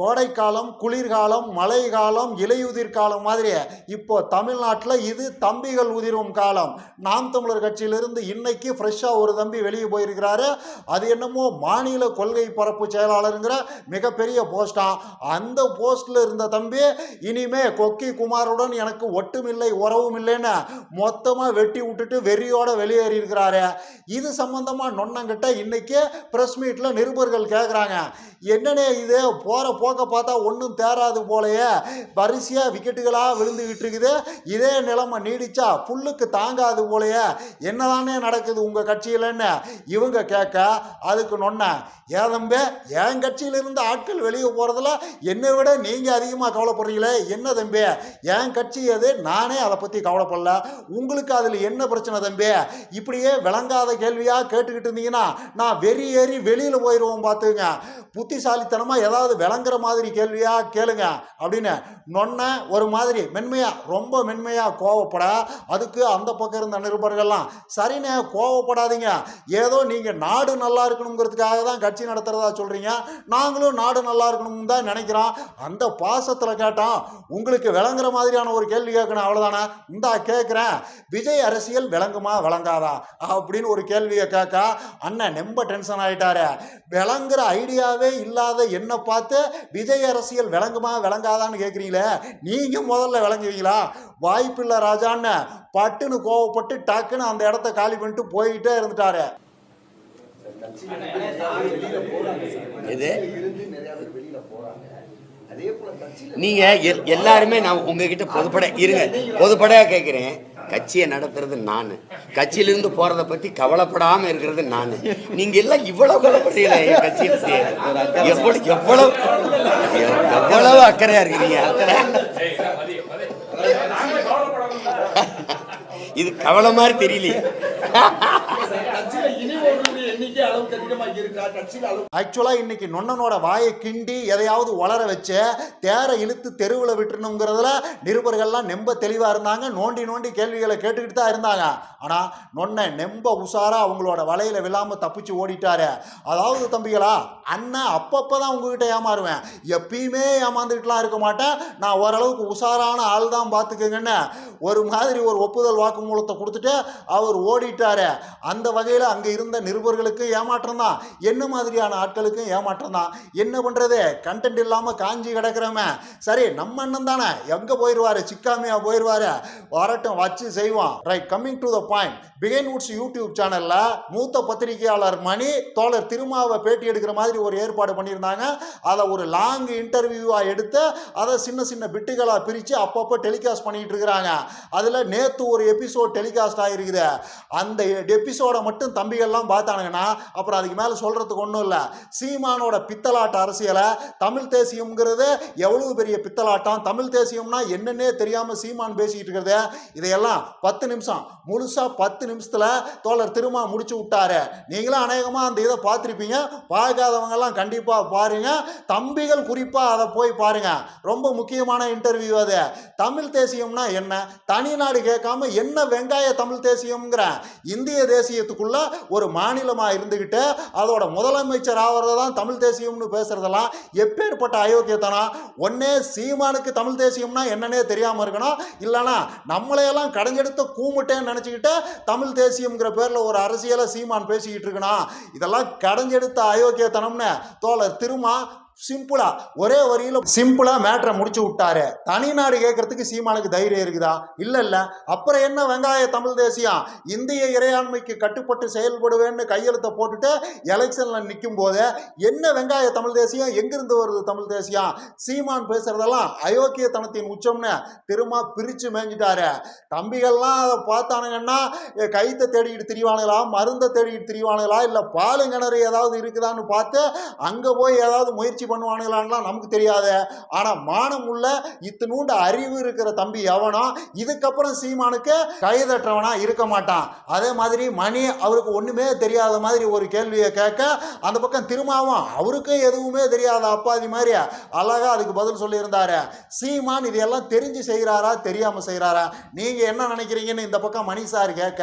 கோடைக்காலம் குளிர்காலம் மழை காலம் இலையுதிர் காலம் மாதிரி இப்போ தமிழ்நாட்டில் இது தம்பிகள் உதிரும் காலம். நாம் தமிழர் கட்சியிலிருந்து இன்னைக்கு ஃப்ரெஷ்ஷாக ஒரு தம்பி வெளியே போயிருக்கிறாரு. அது என்னமோ மாநில கொள்கை பரப்பு செயலாளருங்கிற மிகப்பெரிய போஸ்டாம் அந்த போஸ்டில் இருந்த தம்பி இனிமே கொக்கி குமாருடன் எனக்கு ஒட்டுமில்லை உறவும் இல்லைன்னு மொத்தமாக வெட்டி விட்டுட்டு வெறியோட வெளியேறி இருக்கிறாரு இது சம்மந்தமாக நொன்னங்கிட்ட இன்னைக்கு ப்ரெஸ் மீட்டில் நிருபர்கள் கேட்குறாங்க என்னண்ணே இது? போகிற போக்க பார்த்தா ஒன்றும் தேராது போலயே. வரிசையாக விக்கெட்டுகளாக விழுந்துக்கிட்டு இருக்குது. இதே நிலைமை நீடிச்சா புல்லுக்கு தாங்காது போலயே. என்னதானே நடக்குது உங்கள் கட்சியிலன்னு இவங்க கேட்க அதுக்கு நொன்ன ஏதம்பே என் கட்சியிலிருந்து ஆட்கள் வெளியே போகிறதுல என்னை விட நீங்கள் அதிகமாக கவலைப்படுறீங்களே? என்ன தம்பி என் கட்சி அது நானே அதை பற்றி கவலைப்படல. உங்களுக்கு அதில் என்ன பிரச்சனை தம்பி? இப்படியே விளங்காத கேள்வியாக கேட்டுக்கிட்டு இருந்தீங்கன்னா நான் வெறி ஏறி வெளியில் போயிடுவோம் பார்த்துங்க புத்திசாலித்தனமாக ஏதாவது விளங்குற மாதிரி கேள்வியாக கேளுங்க அப்படின்னு நொன்ன ஒரு மாதிரி மென்மையாக ரொம்ப மென்மையாக கோவப்பட அதுக்கு அந்த பக்கம் இருந்த நிருபர்கள்லாம் சரிண்ணே கோவப்படாதீங்க. ஏதோ நீங்கள் நாடு நல்லா இருக்கணுங்கிறதுக்காக தான் கட்சி நடத்துகிறதா சொல்கிறீங்க நாங்களும் நாடு நல்லா இருக்கணும்னு தான் நினைக்கிறோம். அந்த பாசத்தில் கேட்டோம் உங்களுக்கு விளங்குற மாதிரியான ஒரு கேள்வி கேட்கணும் அவ்வளோதானே இந்தா கேட்குறேன் விஜய் அரசியல் விளங்குமா விளங்காதா? அப்படின்னு ஒரு கேள்வியை கேட்க அண்ணன் ரொம்ப டென்ஷன் ஆகிட்டாரு விளங்குற ஐடியாவே இல்லாத என்ன பார்த்து விஜய் அரசியல் விளங்குமா விளங்காதான்னு கேட்குறீங்களே? நீங்கள் முதல்ல விளங்குவீங்களா? வாய்ப்பில்லை ராஜான்னு பட்டுன்னு கோவப்பட்டு டக்குன்னு அந்த இடத்த காலி பண்ணிட்டு போய்கிட்டே இருந்துட்டாரு. எது இருந்து நிறைய பேர் வெளியில போறாங்க. அதே போல கட்சியில நீங்க எல்- எல்லாருமே நான் உங்ககிட்ட பொதுப்பட இருங்க. பொதுப்படையா கேட்கிறேன். கட்சியை நடத்துறது நான். கட்சியிலிருந்து போறத பத்தி கவலைப்படாம இருக்கிறது நான். நீங்க எல்லாம் இவ்வளவு கவலைப்படுறீங்களே என் கட்சியை எவ்வளவு எவ்வளவு எவ்வளவு அக்கறையா இருக்கிறீங்க? இது கவலை மாதிரி தெரியலையே. ஆக்சுவலா ஆக்சுவலாக இன்னைக்கு நொண்ணனோட வாயை கிண்டி எதையாவது வளர வச்சு தேரை இழுத்து தெருவில் விட்டுணுங்கிறதுல நிருபர்கள்லாம் நெம்ப தெளிவாக இருந்தாங்க. நோண்டி நோண்டி கேள்விகளை கேட்டுக்கிட்டு தான் இருந்தாங்க. ஆனால் நொன்ன நெம்ப உஷாராக அவங்களோட வலையில் விழாமல் தப்பிச்சு ஓடிட்டாரு. அதாவது தம்பிகளா அண்ணன் அப்பப்போ தான் உங்ககிட்ட ஏமாறுவேன். எப்பயுமே ஏமாந்துக்கிட்டுலாம் இருக்க மாட்டேன். நான் ஓரளவுக்கு உஷாரான ஆள் தான் பார்த்துக்கங்கன்னு ஒரு மாதிரி ஒரு ஒப்புதல் வாக்குமூலத்தை கொடுத்துட்டு அவர் ஓடிட்டாரு. அந்த வகையில் அங்கே இருந்த நிருபர்களுக்கு ஏமாற்றம் தான் என்ன மாதிரியான ஆட்களுக்கும் ஏமாற்றம் தான் என்ன பண்ணுறது கண்டென்ட் இல்லாமல் காஞ்சி கிடக்கிறோமே. சரி நம்ம அண்ணன் தானே. எங்கே போயிடுவார் சிக்காமையா போயிடுவார் வரட்டும் வச்சு செய்வோம். Right coming to the point Behindwoods YouTube சேனலில் மூத்த பத்திரிகையாளர் மணி தோழர் திருமாவை பேட்டி எடுக்கிற மாதிரி ஒரு ஏற்பாடு பண்ணியிருந்தாங்க. அதை ஒரு லாங் இன்டர்வியூவாக எடுத்து அதை சின்ன சின்ன பிட்டுகளாக பிரித்து அப்பப்போ டெலிகாஸ்ட் பண்ணிட்டு இருக்கிறாங்க. அதில் நேற்று ஒரு எபிசோட் டெலிகாஸ்ட் ஆகிருக்குது அந்த எபிசோடை மட்டும் தம்பிகள்லாம் பார்த்தானுங்கன்னா அப்புறம் அதுக்கு மேலே சொல்கிறதுக்கு ஒன்றும் இல்லை. சீமானோட பித்தலாட்ட அரசியலை தமிழ் தேசியம்ங்கிறது எவ்வளவு பெரிய பித்தலாட்டம்? தமிழ் தேசியம்னா என்னன்னே தெரியாமல் சீமான் பேசிக்கிட்டு இருக்கிறது. இதையெல்லாம் பத்து நிமிஷம் முழுசாக பத்து நிமிஷத்தில் தோழர் திருமா முடிச்சு விட்டாரு. நீங்களும் அநேகமாக அந்த இதை பார்த்துருப்பீங்க. பார்க்காதவங்கெல்லாம் கண்டிப்பாக பாருங்க. தம்பிகள் குறிப்பாக அதை போய் பாருங்கள் ரொம்ப முக்கியமான இன்டர்வியூ அது. தமிழ் தேசியம்னா என்ன? தனிநாடு கேட்காம என்ன வெங்காய தமிழ் தேசியம்ங்கிற இந்திய தேசியத்துக்குள்ள ஒரு மாநிலமாக இருந்துக்கிட்டு அதோட முதலமைச்சர் ஆகிறது தான் தமிழ் தேசியம்னு பேசுறதெல்லாம் எப்பேற்பட்ட அயோக்கியத்தனம்? ஒன்னே சீமானுக்கு தமிழ் தேசியம்னா என்னன்னே தெரியாமல் இருக்கணும். இல்லைனா நம்மளையெல்லாம் கடைஞ்செடுத்து கூமுட்டேன்னு நினச்சிக்கிட்டு தமிழ் தேசியம்ங்கிற பேரில் ஒரு அரசியலை சீமான் பேசிக்கிட்டு இருக்கணும். இதெல்லாம் கடைஞ்செடுத்த அயோக்கியத்தனம்னு தோழர் திருமா சிம்பிளா ஒரே வரியில சிம்பிளா மேட்ரை முடிச்சு விட்டாரு. தனிநாடு கேட்கறதுக்கு சீமானுக்கு தைரியம் இருக்குதா? இல்ல இல்ல. அப்புறம் என்ன வெங்காய தமிழ் தேசியம் இந்திய இறையாண்மைக்கு கட்டுப்பட்டு செயல்படுவேன்னு கையெழுத்தை போட்டுட்டு எலெக்ஷன்ல நிற்கும் போது என்ன வெங்காய தமிழ் தேசியம் எங்கிருந்து வருது தமிழ் தேசியம் சீமான் பேசுறதெல்லாம் அயோக்கியத்தனத்தின் உச்சம்னு திரும்ப பிரிச்சு மேய்ஞ்சிட்டாரு. தம்பிகள்லாம் அதை பார்த்தானுங்கன்னா கைத்தை தேடிக்கிட்டு திரிவானுங்களா மருந்தை தேடிக்கிட்டு திரிவானுங்களா இல்லை பாலுங்கிணறு கிணறு ஏதாவது இருக்குதான்னு பார்த்து அங்கே போய் ஏதாவது முயற்சி பண்ணுவானுங்களான்லாம் நமக்கு தெரியாது. ஆனால் மானம் உள்ள இத்தினூண்டு அறிவு இருக்கிற தம்பி எவனோ இதுக்கப்புறம் சீமானுக்கு கைதற்றவனா இருக்க மாட்டான். அதே மாதிரி மணி அவருக்கு ஒன்றுமே தெரியாத மாதிரி ஒரு கேள்வியை கேட்க அந்த பக்கம் திருமாவும் அவருக்கும் எதுவுமே தெரியாத அப்பாதி மாதிரி அழகா அதுக்கு பதில் சொல்லியிருந்தாரு. சீமான் இதையெல்லாம் தெரிஞ்சு செய்கிறாரா? தெரியாமல் செய்கிறாரா? நீங்கள் என்ன நினைக்கிறீங்கன்னு இந்த பக்கம் மணி சார் கேட்க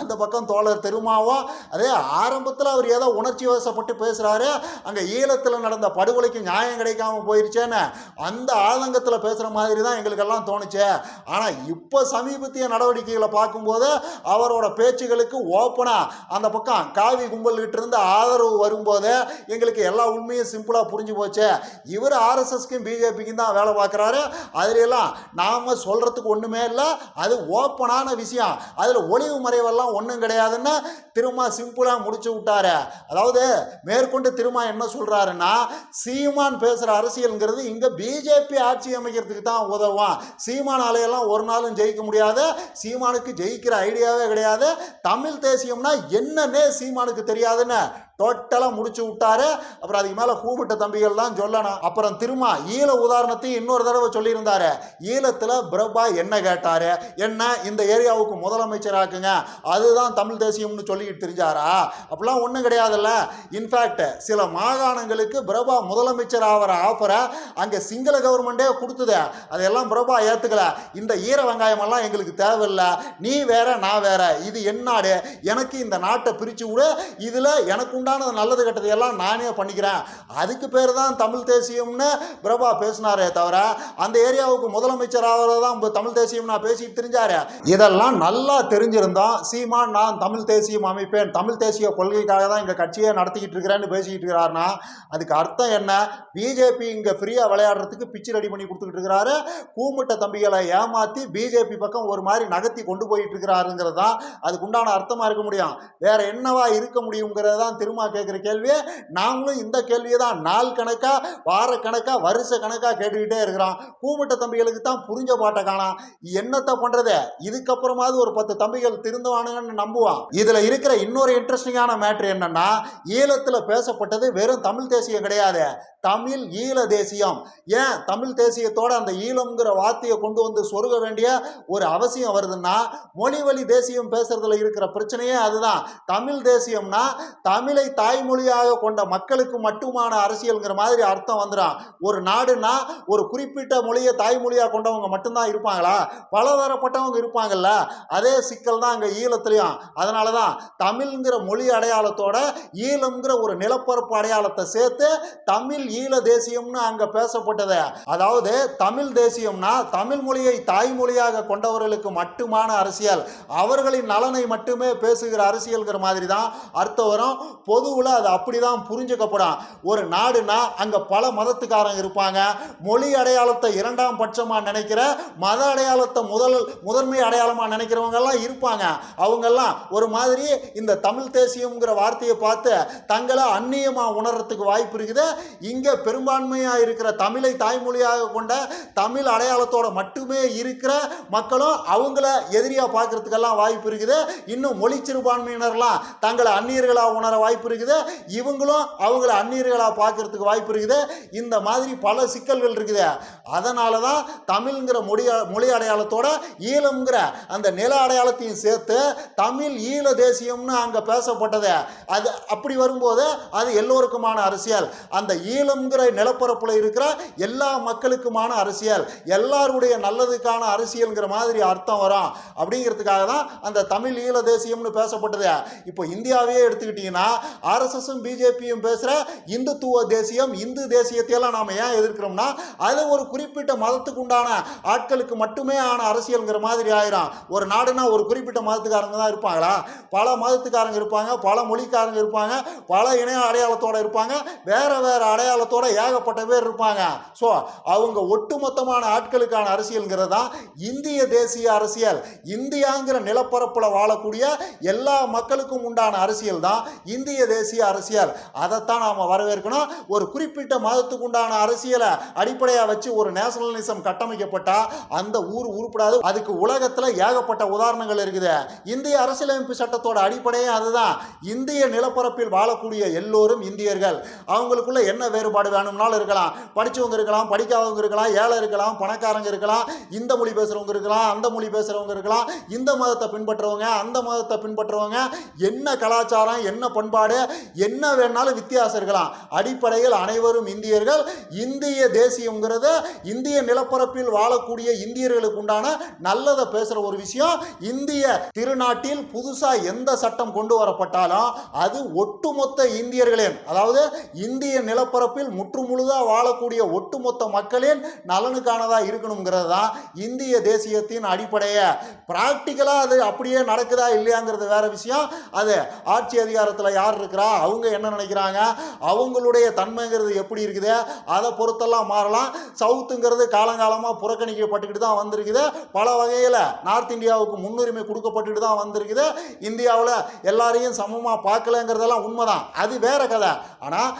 அந்த பக்கம் தோழர் திருமாவும் அதே ஆரம்பத்தில் அவர் ஏதோ உணர்ச்சி வசப்பட்டு பேசுகிறாரு அங்கே ஈழத்தில் நடந்த படுகொலை படுகொலைக்கு நியாயம் கிடைக்காம போயிருச்சேன்னு அந்த ஆதங்கத்தில் பேசுகிற மாதிரி தான் எங்களுக்கெல்லாம் தோணுச்சு. ஆனால் இப்போ சமீபத்திய நடவடிக்கைகளை பார்க்கும்போது அவரோட பேச்சுகளுக்கு ஓப்பனாக அந்த பக்கம் காவி கும்பல்கிட்ட இருந்து ஆதரவு வரும்போது எங்களுக்கு எல்லா உண்மையும் சிம்பிளாக புரிஞ்சு போச்சு. இவர் ஆர்எஸ்எஸ்க்கும் பிஜேபிக்கும் தான் வேலை பார்க்குறாரு. அதுலெல்லாம் நாம் சொல்கிறதுக்கு ஒன்றுமே இல்லை. அது ஓப்பனான விஷயம். அதில் ஒளிவு மறைவெல்லாம் ஒன்றும் கிடையாதுன்னு திரும்ப சிம்பிளாக முடிச்சு விட்டாரு. அதாவது மேற்கொண்டு திரும்ப என்ன சொல்கிறாருன்னா சீமான் பேசுகிற அரசியல்ங்கிறது இங்கே பிஜேபி ஆட்சி அமைக்கிறதுக்கு தான் உதவும். சீமான் அலையெல்லாம் ஒரு நாளும் ஜெயிக்க முடியாது. சீமானுக்கு ஜெயிக்கிற ஐடியாவே கிடையாது. தமிழ் தேசியம்னா என்னன்னே சீமானுக்கு தெரியாதுன்னு டோட்டலாக முடிச்சு விட்டாரு. அப்புறம் அதுக்கு மேலே கூப்பிட்ட தம்பிகள் தான் சொல்லணும். அப்புறம் திரும்ப ஈழ உதாரணத்தையும் இன்னொரு தடவை சொல்லியிருந்தாரு. ஈழத்தில் பிரபா என்ன கேட்டார்? என்ன? இந்த ஏரியாவுக்கு முதலமைச்சராக்குங்க. அதுதான் தமிழ் தேசியம்னு சொல்லிக்கிட்டு தெரிஞ்சாரா? அப்படிலாம் ஒன்றும் கிடையாதுல்ல. இன்ஃபேக்ட் சில மாகாணங்களுக்கு பிரபா முதலமைச்சர் ஆகிற ஆஃபரை அங்கே சிங்கள கவர்மெண்ட்டே கொடுத்தது. அதையெல்லாம் பிரபா ஏற்றுக்கல இந்த ஈர வெங்காயமெல்லாம் எங்களுக்கு தேவையில்லை. நீ வேற நான் வேற. இது என் நாடு. எனக்கு இந்த நாட்டை பிரித்து விடு இதில் எனக்கு உண்டான நல்லது கெட்டது எல்லாம் நானே பண்ணிக்கிறேன். அதுக்கு பேர் தான் தமிழ் தேசியம்னு பிரபா பேசினாரே தவிர அந்த ஏரியாவுக்கு முதலமைச்சர் ஆகிறது தான் தமிழ் தேசியம் நான் பேசிட்டு தெரிஞ்சாரு. இதெல்லாம் நல்லா தெரிஞ்சிருந்தோம் சீமான் நான் தமிழ் தேசியம் அமைப்பேன். தமிழ் தேசிய கொள்கைக்காக தான் எங்கள் கட்சியை நடத்திக்கிட்டு இருக்கிறேன்னு பேசிக்கிட்டு இருக்கிறாருன்னா அதுக்கு அர்த்தம் என்ன? பிஜேபி இங்கே ஃப்ரீயாக விளையாடுறதுக்கு பிச்சு ரெடி பண்ணி கொடுத்துக்கிட்டு இருக்கிறாரு. கூமுட்ட தம்பிகளை ஏமாற்றி பிஜேபி பக்கம் ஒரு மாதிரி நகர்த்தி கொண்டு போயிட்டு இருக்கிறாருங்கிறது தான் அதுக்கு உண்டான அர்த்தமாக இருக்க முடியும். வேற என்னவா இருக்க முடியுங்கிறது தான் திரும்ப கேட்குற கேள்வியை. நாங்களும் இந்த கேள்வியை தான் நாள் கணக்காக வார கணக்காக வருஷ கணக்காக கேட்டுக்கிட்டே இருக்கிறோம். கூமுட்ட தம்பிகளுக்கு தான் புரிஞ்ச பாட்டை காணாம். என்னத்தை பண்ணுறது இதுக்கப்புறமாவது ஒரு பத்து தம்பிகள் திருந்துவானுங்கன்னு நம்புவான். இதில் இருக்கிற இன்னொரு இன்ட்ரெஸ்டிங்கான மேட்ரு என்னன்னா ஈழத்தில் பேசப்பட்டது வெறும் தமிழ் தேசியம் கிடையாது. தமிழ் ஈழ தேசியம். ஏன் தமிழ் தேசியத்தோட அந்த ஈழம்ங்கிற வார்த்தையை கொண்டு வந்து சொருக வேண்டிய ஒரு அவசியம் வருதுன்னா மொழி வழி தேசியம் பேசுறதுல இருக்கிற பிரச்சனையே அதுதான். தமிழ் தேசியம்னா தமிழை தாய்மொழியாக கொண்ட மக்களுக்கு மட்டுமான அரசியல்ங்கிற மாதிரி அர்த்தம் வந்துடும் ஒரு நாடுனா ஒரு குறிப்பிட்ட மொழியை தாய்மொழியாக கொண்டவங்க மட்டும்தான் இருப்பாங்களா? பலதரப்பட்டவங்க இருப்பாங்கல்ல. அதே சிக்கல் தான் அங்கே ஈழத்துலையும். அதனால தான் தமிழ்ங்கிற மொழி அடையாளத்தோட ஈழம்ங்கிற ஒரு நிலப்பரப்பு அடையாளத்தை சேர்த்து தமிழ் தமிழ் ஈழ தேசியம்னு அங்கே பேசப்பட்டது. அதாவது தமிழ் தேசியம்னா தமிழ் மொழியை தாய்மொழியாக கொண்டவர்களுக்கு மட்டுமான அரசியல். அவர்களின் நலனை மட்டுமே பேசுகிற அரசியல்ங்கிற மாதிரி தான் அர்த்தம் வரும். பொதுவில் அது அப்படி தான் புரிஞ்சுக்கப்படும். ஒரு நாடுனா அங்கே பல மதத்துக்காரங்க இருப்பாங்க. மொழி அடையாளத்தை இரண்டாம் பட்சமாக நினைக்கிற மத அடையாளத்தை முதல் முதன்மை அடையாளமாக நினைக்கிறவங்க எல்லாம் இருப்பாங்க. அவங்கெல்லாம் ஒரு மாதிரி இந்த தமிழ் தேசியம்ங்கிற வார்த்தையை பார்த்து தங்களை அந்நியமாக உணர்றதுக்கு வாய்ப்பு இருக்குது. இங்கே பெரும்பான்மையாக இருக்கிற தமிழை தாய்மொழியாக கொண்ட தமிழ் அடையாளத்தோட மட்டுமே இருக்கிற மக்களும் அவங்கள எதிரியாக பார்க்கறதுக்கெல்லாம் வாய்ப்பு இருக்குது. இன்னும் மொழி சிறுபான்மையினர்லாம் தங்களை அந்நியர்களாக உணர வாய்ப்பு இருக்குது. இவங்களும் அவங்கள அந்நியர்களாக பார்க்கறதுக்கு வாய்ப்பு இருக்குது. இந்த மாதிரி பல சிக்கல்கள் இருக்குது. அதனால தான் தமிழ்ங்கிற மொழி மொழி அடையாளத்தோட ஈழம்ங்கிற அந்த நில அடையாளத்தையும் சேர்த்து தமிழ் ஈழ தேசியம்னு அங்கே பேசப்பட்டது. அது அப்படி வரும்போது அது எல்லோருக்குமான அரசியல். அந்த ஈழம்ங்கிற நிலப்பரப்பில் இருக்கிற எல்லா மக்களுக்குமான அரசியல் எல்லாருடைய நல்லதுக்கான அரசியல்ங்கிற மாதிரி அர்த்தம் வரும் அப்படிங்கிறதுக்காக தான் அந்த தமிழ் ஈழ தேசியம்னு பேசப்பட்டது. இப்போ இந்தியாவையே எடுத்துக்கிட்டிங்கன்னா ஆர்எஸ்எஸும் பிஜேபியும் பேசுகிற இந்துத்துவ தேசியம் இந்து தேசியத்தையெல்லாம் நாம் ஏன் எதிர்க்கிறோம்னா அது ஒரு குறிப்பிட்ட மதத்துக்கு உண்டான ஆட்களுக்கு மட்டுமே ஆன அரசியல்ங்கிற மாதிரி ஆயிரும் ஒரு நாடுனா ஒரு குறிப்பிட்ட மதத்துக்காரங்க தான் இருப்பாங்களா? பல மதத்துக்காரங்க இருப்பாங்க பல மொழிக்காரங்க இருப்பாங்க பல இணைய அடையாளத்தோடு இருப்பாங்க வேறு வேறு அடையாளத்தோட ஏகப்பட்ட பேர் இருப்பாங்க. ஸோ அவங்க ஒட்டுமொத்தமான ஆட்களுக்கான அரசியல்ங்கிறது தான் இந்திய தேசிய அரசியல். இந்தியாங்கிற நிலப்பரப்பில் வாழக்கூடிய எல்லா மக்களுக்கும் உண்டான அரசியல் தான் இந்திய தேசிய அரசியல். அதைத்தான் நாம் வரவேற்கணும். ஒரு குறிப்பிட்ட மதத்துக்கு உண்டான அரசியலை அடிப்படையாக வச்சு ஒரு நேஷனலிசம் கட்டமைக்கப்பட்டால் அந்த ஊர் உருப்படாது. அதுக்கு உலகத்தில் ஏகப்பட்ட உதாரணங்கள் இருக்குது. இந்திய அரசியலமைப்பு சட்டத்தோட அடிப்படையே அதுதான். இந்திய நிலப்பரப்பில் வாழக்கூடிய எல்லோரும் இந்தியர்கள். அவங்களுக்குள்ள என்ன வேறுபாடு வேணும்னாலும் இருக்கலாம். படிச்சவங்க இருக்கலாம் படிக்காதவங்க இருக்கலாம் ஏழை இருக்கலாம் பணக்காரங்க இருக்கலாம் இந்த மொழி பேசுறவங்க இருக்கலாம் அந்த மொழி பேசுறவங்க இருக்கலாம் இந்த மதத்தை பின்பற்றுறவங்க அந்த மதத்தை பின்பற்றுறவங்க என்ன கலாச்சாரம் என்ன பண்பாடு என்ன வேணாலும் வித்தியாசம் இருக்கலாம். அடிப்படையில் அனைவரும் இந்தியர்கள். இந்திய தேசியங்கிறது இந்திய நிலப்பரப்பில் வாழக்கூடிய இந்தியர்களுக்கு உண்டான நல்லதை பேசுகிற ஒரு விஷயம். இந்திய திருநாட்டில் புதுசாக எந்த சட்டம் கொண்டு வரப்பட்டாலும் அது ஒட்டுமொத்த இந்தியர்களின். அதாவது இந்திய நிலப்பரப்பில் முற்றுமுழுதாக வாழக்கூடிய ஒட்டுமொத்த மக்களின் நலனுக்கானதாக இருக்கணுங்கிறது தான் இந்திய தேசியத்தின் அடிப்படையை. ப்ராக்டிக்கலாக அது அப்படியே நடக்குதா இல்லையாங்கிறது வேற விஷயம். அது ஆட்சி அதிகாரத்தில் யார் இருக்கிறா? அவங்க என்ன நினைக்கிறாங்க? அவங்களுடைய தன்மைங்கிறது எப்படி இருக்குது? அதை பொறுத்தெல்லாம் மாறலாம். சவுத்துங்கிறது காலங்காலமாக புறக்கணிக்கப்பட்டுக்கிட்டு தான் வந்திருக்குது. பல வகையில் நார்த் இந்தியாவுக்கு முன்னுரிமை கொடுக்கப்பட்டுட்டு தான் வந்திருக்குது. இந்தியாவில் எல்லாரையும் சமமாக பார்க்கலங்கிறதெல்லாம் உண்மைதான். அது வேற கதை. ஆனால்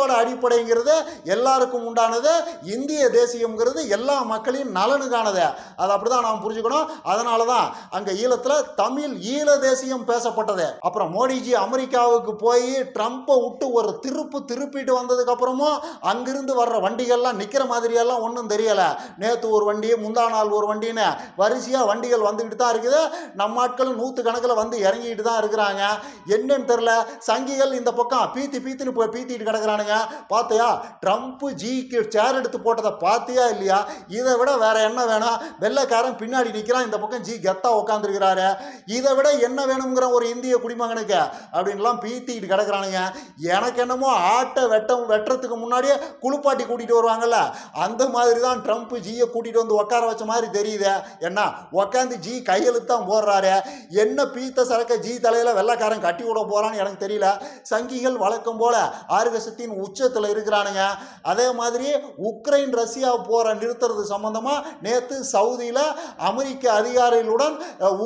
சட்டத்தோட அடிப்படைங்கிறது எல்லாருக்கும் உண்டானது இந்திய தேசியம்ங்கிறது எல்லா மக்களின் நலனுக்கானது. அது அப்படிதான் நாம் புரிஞ்சுக்கணும். அதனால தான் அங்கே ஈழத்தில் தமிழ் ஈழ தேசியம் பேசப்பட்டது. அப்புறம் மோடிஜி அமெரிக்காவுக்கு போய் ட்ரம்ப்பை விட்டு ஒரு திருப்பு திருப்பிட்டு வந்ததுக்கப்புறமும் அங்கிருந்து வர்ற வண்டிகள்லாம் நிற்கிற மாதிரியெல்லாம் ஒன்றும் தெரியலை. நேற்று ஒரு வண்டி முந்தா நாள் ஒரு வண்டின்னு வரிசையாக வண்டிகள் வந்துக்கிட்டு தான் இருக்குது. நம்ம ஆட்களும் நூற்று கணக்கில் வந்து இறங்கிட்டு தான் இருக்கிறாங்க. என்னன்னு தெரில சங்கிகள் இந்த பக்கம் பீத்தி பீத்தின்னு போய் பீத்திட்டு கிடக்குறானுங்க. பார்த்தியா ட்ரம்ப்பு ஜிக்கு சேர் எடுத்து போட்டதை பார்த்தியா இல்லையா? இதை விட வேற என்ன வேணும்? வெள்ளைக்காரன் பின்னாடி நிற்கிறான் இந்த பக்கம் ஜி கெத்தா உட்காந்துருக்கிறாரு இதை விட என்ன வேணுங்கிற ஒரு இந்திய குடிமகனுக்கு அப்படின்லாம் பீத்திக்கிட்டு கிடக்குறானுங்க. எனக்கு என்னமோ ஆட்டை வெட்டம் வெட்டுறதுக்கு முன்னாடியே குளிப்பாட்டி கூட்டிகிட்டு வருவாங்கல்ல. அந்த மாதிரி தான் ட்ரம்ப் ஜியை கூட்டிகிட்டு வந்து உட்கார வச்ச மாதிரி தெரியுது. என்ன? உட்காந்து ஜி கையெழுத்து தான் போடுறாரு. என்ன பீத்த சரக்க ஜி தலையில் வெள்ளைக்காரன் கட்டி விட போகிறான்னு எனக்கு தெரியல. சங்கிகள் வழக்கம் போல ஆர்கசத்தின் உச்சத்தில் இருக்கிறானுங்க. அதே மாதிரி உக்ரைன் ரஷ்யா போரை நிறுத்துறது சம்பந்தமாக நேற்று சவுதியில் அமெரிக்க அதிகாரிகளுடன்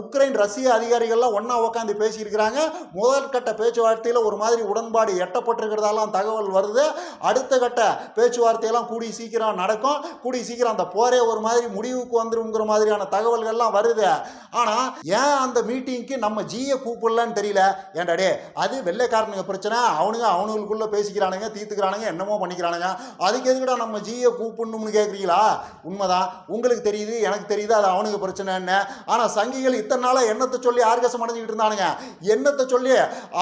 உக்ரைன் ரஷ்ய அதிகாரிகள்லாம் ஒன்றா உட்காந்து பேசியிருக்கிறாங்க. முதற்கட்ட பேச்சுவார்த்தையில் ஒரு மாதிரி உடன்பாடு எட்டப்பட்டிருக்கிறதாலாம் தகவல் வருது. அடுத்த கட்ட பேச்சுவார்த்தையெல்லாம் கூடி சீக்கிரம் நடக்கும். கூடி சீக்கிரம் அந்த போரே ஒரு மாதிரி முடிவுக்கு வந்துருங்கிற மாதிரியான தகவல்கள்லாம் வருது. ஆனால் ஏன் அந்த மீட்டிங்க்கு நம்ம ஜியை கூப்பிடலன்னு தெரியல? ஏண்டாடே அது வெள்ளைக்காரனுங்க பிரச்சனை. அவனுங்க அவனுங்களுக்குள்ளே பேசிக்கிறானுங்க தீர்த்துக்கிறானுங்க என்னமோ பண்ணிக்கிறானுங்க. அதுக்கு எதுக்குடா நம்ம ஜியை கூப்பிடணும்னு கேட்குறீங்களா உண்மைதான். உங்களுக்கு தெரியுது எனக்கு தெரியுது அது அவனுக்கு பிரச்சனைன்னு. ஆனால் சங்கிகள் இத்தனை நாளாக எண்ணத்தை சொல்லி ஆர்கசம் அடைஞ்சிக்கிட்டு இருந்தானுங்க? எண்ணத்தை சொல்லி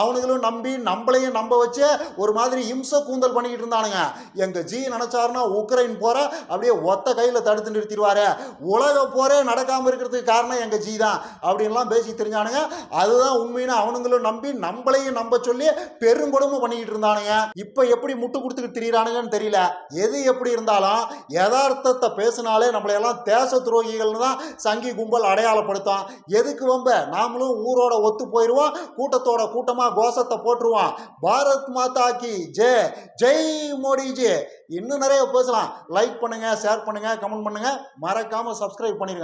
அவனுங்களும் நம்பி நம்மளையும் நம்ப வச்சு ஒரு மாதிரி இம்ச கூந்தல் பண்ணிக்கிட்டு இருந்தானுங்க. எங்கள் ஜி நினச்சாருன்னா உக்ரைன் போகிற அப்படியே ஒத்த கையில் தடுத்து நிறுத்திடுவாரு. உலக போரே நடக்காமல் இருக்கிறதுக்கு காரணம் எங்கள் ஜி தான் அப்படின்லாம் பேசி தெரிஞ்சானுங்க அதுதான் உண்மைன்னு அவனுங்களும் நம்பி நம்மளையும் நம்ப சொல்லி பெருங்கொடுமை பண்ணிக்கிட்டு இருந்தானுங்க. இப்போ எப்படி முட்டு கொடுத்துக்கிட்டு திரியிறானுங்கன்னு தெரியல. எது எப்படி இருந்தாலும் யதார்த்தத்தை பேசினாலே நம்மளையெல்லாம் தேச துரோகிகள்னு தான் சங்கி கும்பல் அடையாளப்படுத்தும் எதுக்கு வம்ப? நாமளும் ஊரோட ஒத்து போயிடுவோம் கூட்டத்தோட கூட்டமாக கோஷத்தை போட்டுருவோம். பாரத் மாதா கி ஜெய் ஜெய் மோடிஜி. இன்னும் நிறைய பேசலாம். லைக் பண்ணுங்க ஷேர் பண்ணுங்க கமெண்ட் பண்ணுங்க. மறக்காம சப்ஸ்கிரைப் பண்ணிடுங்க